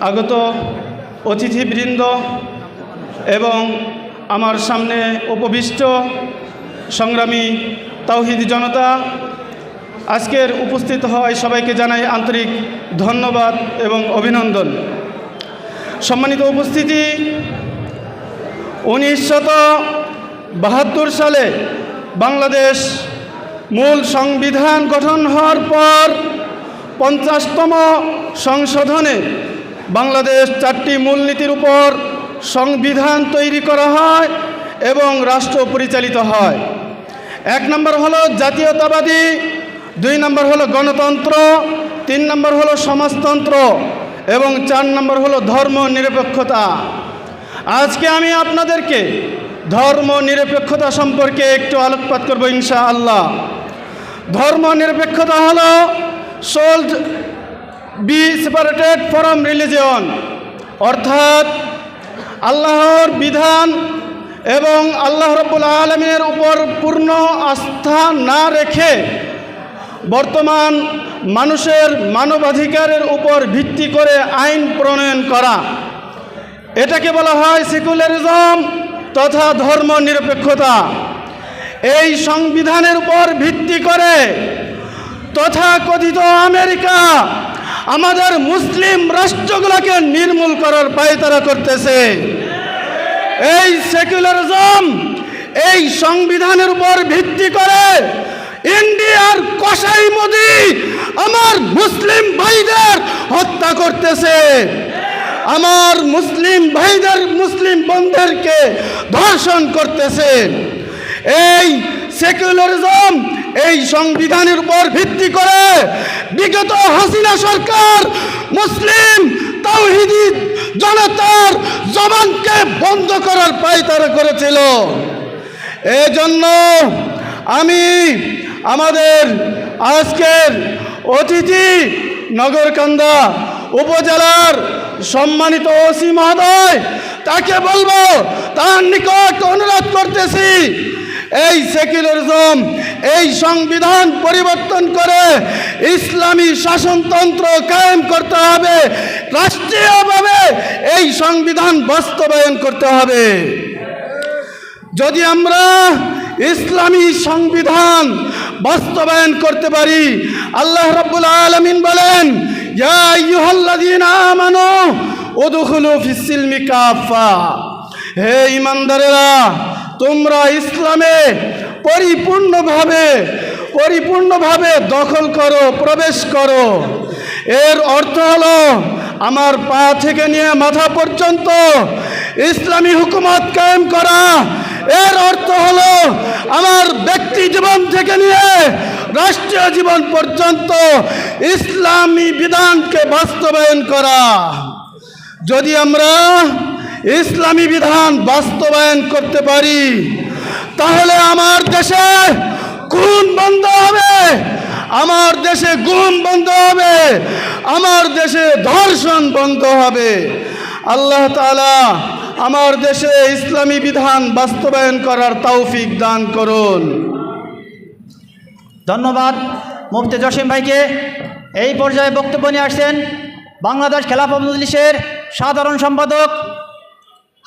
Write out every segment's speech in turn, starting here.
আগত অতিথিবৃন্দ এবং আমার সামনে উপবিষ্ট সংগ্রামী তাওহিদ জনতা, আজকের উপস্থিত হওয়ায় সবাইকে জানাই আন্তরিক ধন্যবাদ এবং অভিনন্দন। সম্মানিত উপস্থিতি, উনিশশত বাহাত্তর সালে বাংলাদেশ মূল সংবিধান গঠন হওয়ার পর পঞ্চাশতম সংশোধনে বাংলাদেশ চারটি মূলনীতির উপর সংবিধান তৈরি করা হয় এবং রাষ্ট্র পরিচালিত হয়। এক নম্বর হলো জাতীয়তাবাদী, দুই নম্বর হলো গণতন্ত্র, তিন নম্বর হলো সমাজতন্ত্র এবং চার নম্বর হলো ধর্ম নিরপেক্ষতা। আজকে আমি আপনাদেরকে ধর্ম নিরপেক্ষতা সম্পর্কে একটু আলোকপাত করব ইনশা আল্লাহ ধর্ম নিরপেক্ষতা হলো should be separated from religion. অর্থাৎ আল্লাহর বিধান এবং আল্লাহ রব্বুল আলমিনের উপর পূর্ণ আস্থা না রেখে বর্তমান মানুষের মানবাধিকারের উপর ভিত্তি করে আইন প্রণয়ন করা। এটাকে বলা হয় সেকুলারিজম তথা ধর্ম নিরপেক্ষতা এই সংবিধানের উপর ভিত্তি করে তথাকথিত আমেরিকা আমাদের মুসলিম রাষ্ট্রগুলোকে নির্মূল করার পায়তারা করতেছে। এই সেকুলারিজম, এই সংবিধানের উপর ভিত্তি করে ইন্ডিয়ার কসাই মোদি আমার মুসলিম ভাইদের হত্যা করতেছে। আমার মুসলিম ভাইদের মুসলিম বন্ধুদেরকে ধর্ষণ করতেছে। এই সেকুলারিজম এই সংবিধানের উপর ভিত্তি করে বিগত হাসিনা সরকার মুসলিম তাওহিদি জনতার জবানকে বন্ধ করার পায়তারা করেছিল। এজন্য আমি আমাদের আজকের অতিথি নগরকান্দা উপজেলার সম্মানিত ওসি মহোদয়, তাকে বলব, তার নিকট অনুরোধ করতেছি, এই সেকুলারিজম এই সংবিধান পরিবর্তন করে ইসলামী শাসনতন্ত্র কায়েম করতে হবে। রাষ্ট্রীয়ভাবে এই সংবিধান বাস্তবায়ন করতে হবে। যদি আমরা ইসলামী সংবিধান বাস্তবায়ন করতে পারি, আল্লাহ রাব্বুল আলামিন বলেন হে ইমানদারেরা তোমরা ইসলামে পরিপূর্ণভাবে পরিপূর্ণভাবে দখল করো, প্রবেশ করো। এর অর্থ হলো, আমার পা থেকে নিয়ে মাথা পর্যন্ত ইসলামী হুকুমত কায়েম করা। এর অর্থ হলো, আমার ব্যক্তি জীবন থেকে নিয়ে রাষ্ট্রীয় জীবন পর্যন্ত ইসলামী বিধানকে বাস্তবায়ন করা। যদি আমরা ইসলামী বিধান বাস্তবায়ন করতে পারি তাহলে আমার দেশে খুন বন্ধ হবে। আমার দেশে গুম বন্ধ হবে। আমার দেশে ধর্ষণ বন্ধ হবে। আল্লাহ তাআলা আমার দেশে ইসলামী বিধান বাস্তবায়ন করার তৌফিক দান করুন। ধন্যবাদ। মুফতি জসিম ভাইকে এই পর্যায়ে বক্তব্য নিয়ে আসছেন বাংলাদেশ খেলাফত মজলিসের সাধারণ সম্পাদক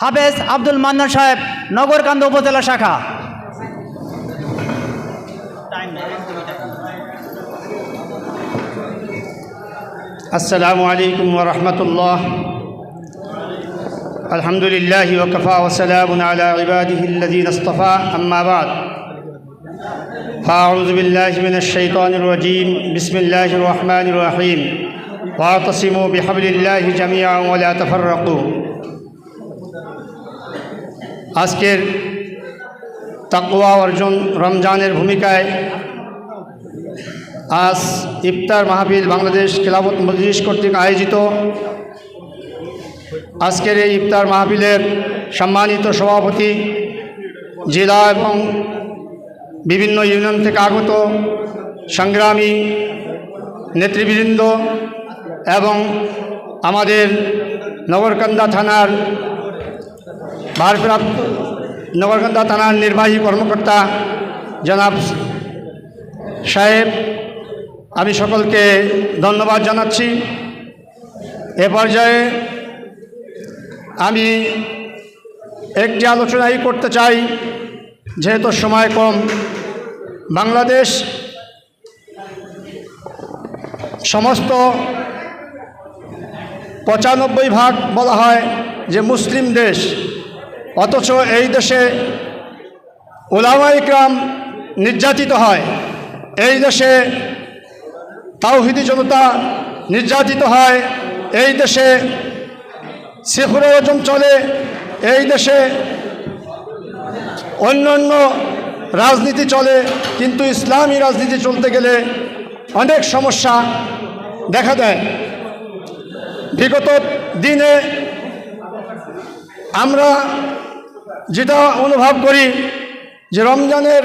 হাফেজ আব্দুল মান্নান সাহেব, নগরকান্দ উপজেলা শাখা। السلام عليكم ورحمة الله الحمد لله وكفى وسلام على عباده الذين اصطفى أما بعد فأعوذ بالله من الشيطان الرجيم بسم الله الرحمن الرحيم واعتصموا بحبل الله جميعا ولا تفرقوا আজকের তাকওয়া অর্জন রমজানের ভূমিকায় আজ ইফতার মাহফিল বাংলাদেশ খেলাফত মজলিস কর্তৃক আয়োজিত। আজকের এই ইফতার মাহফিলের সম্মানিত সভাপতি, জেলা এবং বিভিন্ন ইউনিয়ন থেকে আগত সংগ্রামী নেতৃবৃন্দ এবং আমাদের নগরকান্দা থানার ভারপ্রাপ্ত, নগরকান্দা থানার নির্বাহী কর্মকর্তা জনাব সাহেব আমি সকলকে ধন্যবাদ জানাচ্ছি। এ পর্যায়ে আমি একটি আলোচনাই করতে চাই, যেহেতু সময় কম। বাংলাদেশ সমস্ত পঁচানব্বই ভাগ বলা হয় যে মুসলিম দেশ, অথচ এই দেশে ওলামা ইকরাম নির্যাতিত হয়। এই দেশে তাওহিদি জনতা নির্যাতিত হয়। এই দেশে সেকুলারিজম চলে। এই দেশে অন্য অন্য রাজনীতি চলে। কিন্তু ইসলামী রাজনীতি চলতে গেলে অনেক সমস্যা দেখা দেয়। বিগত দিনে আমরা যেটা অনুভব করি যে রমজানের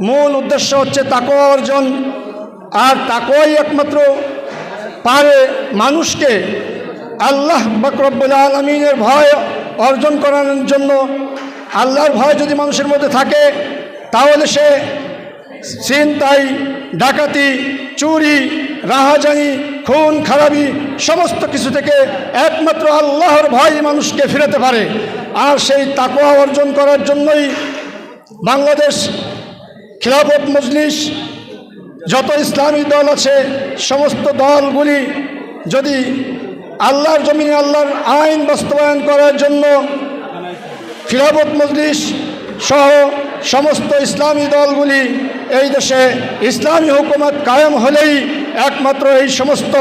মূল উদ্দেশ্য হচ্ছে তাকওয়া অর্জন। আর তাকওয়াই একমাত্র পারে মানুষকে আল্লাহ বকরব্বুল আলমিনের ভয় অর্জন করানোর জন্য। আল্লাহর ভয় যদি মানুষের মধ্যে থাকে, তাহলে সে চিন্তাই ডাকাতি, চুরি, রাহাজানি, খুন, খারাপি, সমস্ত কিছু থেকে একমাত্র আল্লাহর ভয় মানুষকে ফিরাতে পারে। আর সেই তাকোয়া অর্জন করার জন্যই বাংলাদেশ খিলাফত মজলিস যত ইসলামী দল আছে, সমস্ত দলগুলি যদি আল্লাহর জমিনে আল্লাহর আইন বাস্তবায়ন করার জন্য খিলাফত মজলিস সহ সমস্ত ইসলামী দলগুলি এই দেশে ইসলামী হুকুমত কায়েম হলেই একমাত্র এই সমস্ত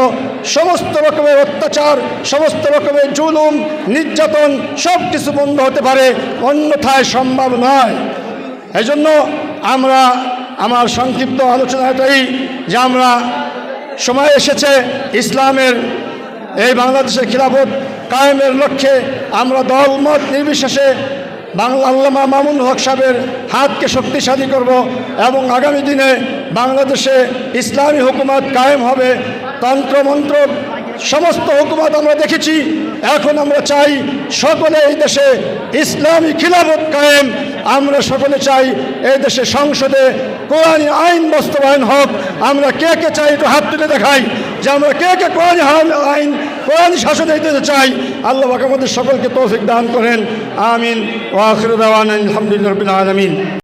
সমস্ত রকমের অত্যাচার, সমস্ত রকমের জুলুম, নির্যাতন সব কিছু বন্ধ হতে পারে, অন্যথায় সম্ভব নয়। এই জন্য আমরা আমার সংক্ষিপ্ত আলোচনা এটাই যে আমরা সময় এসেছে ইসলামের এই বাংলাদেশের খিলাফত কায়েমের লক্ষ্যে আমরা দলমত নির্বিশেষে বাংলা আল্লামা মামুন হক সাহেবের হাতকে শক্তিশালী করব এবং আগামী দিনে বাংলাদেশে ইসলামী হুকুমত কায়েম হবে তন্ত্রমন্ত্র সমস্ত হুকুমত আমরা দেখেছি। এখন আমরা চাই সকলে এই দেশে ইসলামী খিলাফত কায়েম। আমরা সকলে চাই এই দেশে সংসদে কোরআনী আইন বাস্তবায়ন হোক। আমরা কে কে চাই একটু হাত তুলে দেখাই যে আমরা কে কে কোরআনী আইন কোরআনী শাসনে দিতে চাই। আল্লাহ আমাদের সকলকে তৌফিক দান করেন। আমিন। ওয়াখির আলমিন।